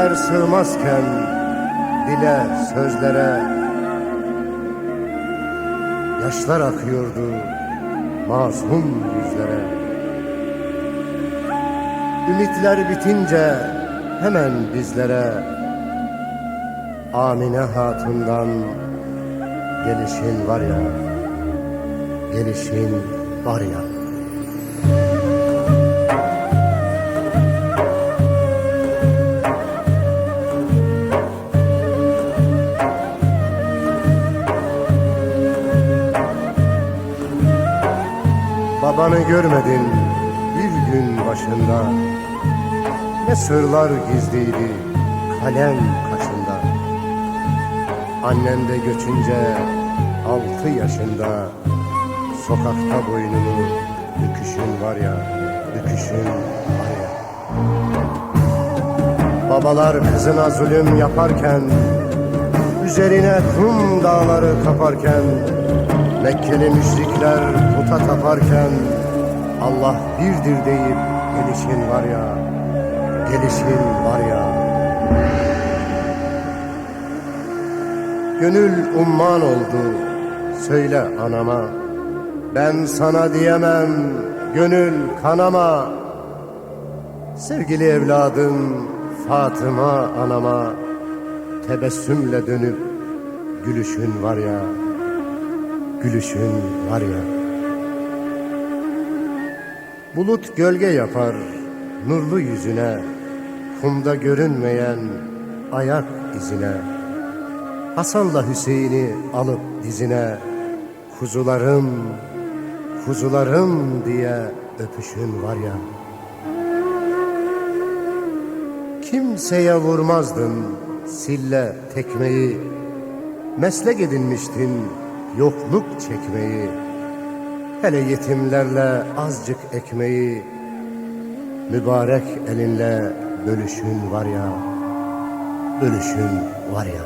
Zulümler sığmazken dile, sözlere Yaşlar akıyordu masum yüzlere. Ümitler bitince hemen bizlere Amine Hatun'dan gelişin var ya Gelişin var ya Babanı görmedin bir gün başında. Ne sırlar gizliydi kalem kaşında. Annen de göçünce altı yaşında. Sokakta boynunu büküşün var ya Büküşün var ya. Babalar kızına zulüm yaparken Üzerine kum dağları kaparken Mekkeli müşrikler puta taparken Allah birdir deyip gelişin var ya Gelişin var ya. Gönül umman oldu Söyle anama. Ben sana diyemem Gönül kanama. Sevgili evladım Fatıma anama Tebessümle dönüp Gülüşün var ya Gülüşün var ya Bulut gölge yapar Nurlu yüzüne Kumda görünmeyen Ayak izine. Hasan'la Hüseyin'i alıp dizine Kuzularım Kuzularım diye öpüşün var ya. Kimseye vurmazdın sille tekmeyi Meslek edinmiştin yokluk çekmeyi Hele yetimlerle azıcık ekmeği Mübarek elinle bölüşün var ya Bölüşün var ya.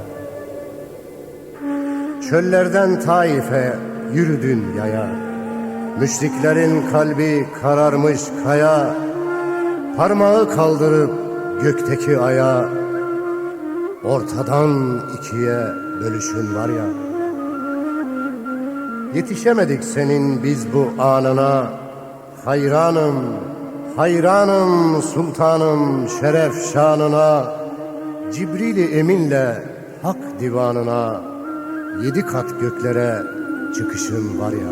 Çöllerden Taif'e yürüdün yaya Müşriklerin kalbi kararmış kaya Parmağı kaldırıp gökteki aya Ortadan ikiye bölüşün var ya Yetişemedik senin biz bu anına. Hayranım, hayranım sultanım şeref şanına. Cibril-i Emin'le hak divanına Yedi kat göklere çıkışın var ya.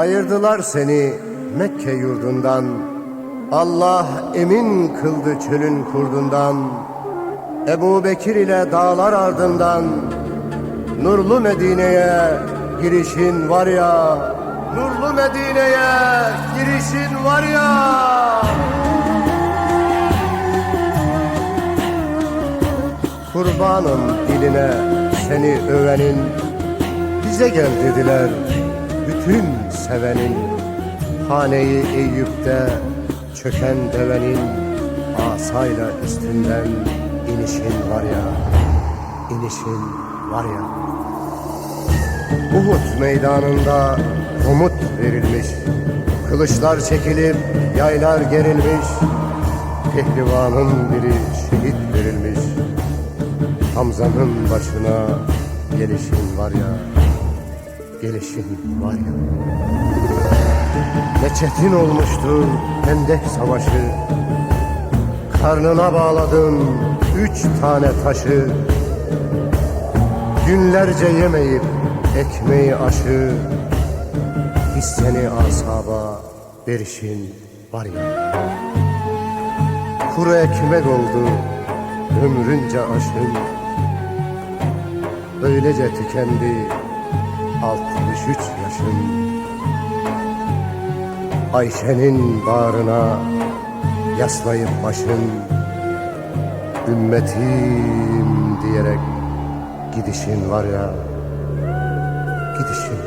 Ayırdılar seni Mekke yurdundan. Allah emin kıldı çölün kurdundan. Ebu Bekir ile dağlar ardından Nurlu Medine'ye girişin var ya. Nurlu Medine'ye girişin var ya. Kurbanım diline seni övenin. Bize gel dediler bütün sevenin. Haneyi Eyüp'te çöken devenin. Asayla üstünden inişin var ya. İnişin var ya Uhud meydanında komut verilmiş. Kılıçlar çekilip yaylar gerilmiş. Pehlivanın biri şehit verilmiş. Hamza'nın başına gelişin var ya Gelişin var ya. Ne çetin olmuştur Hendek savaşı. Karnına bağladın üç tane taşı. Günlerce yemeyip ekmeği aşı Hisseni asaba verişin var ya. Kuru ekmek oldu ömrünce aşın. Böylece tükendi 63 yaşın. Ayşe'nin bağrına yaslayıp başın. Ümmetim diyerek gidişin var ya Gidişin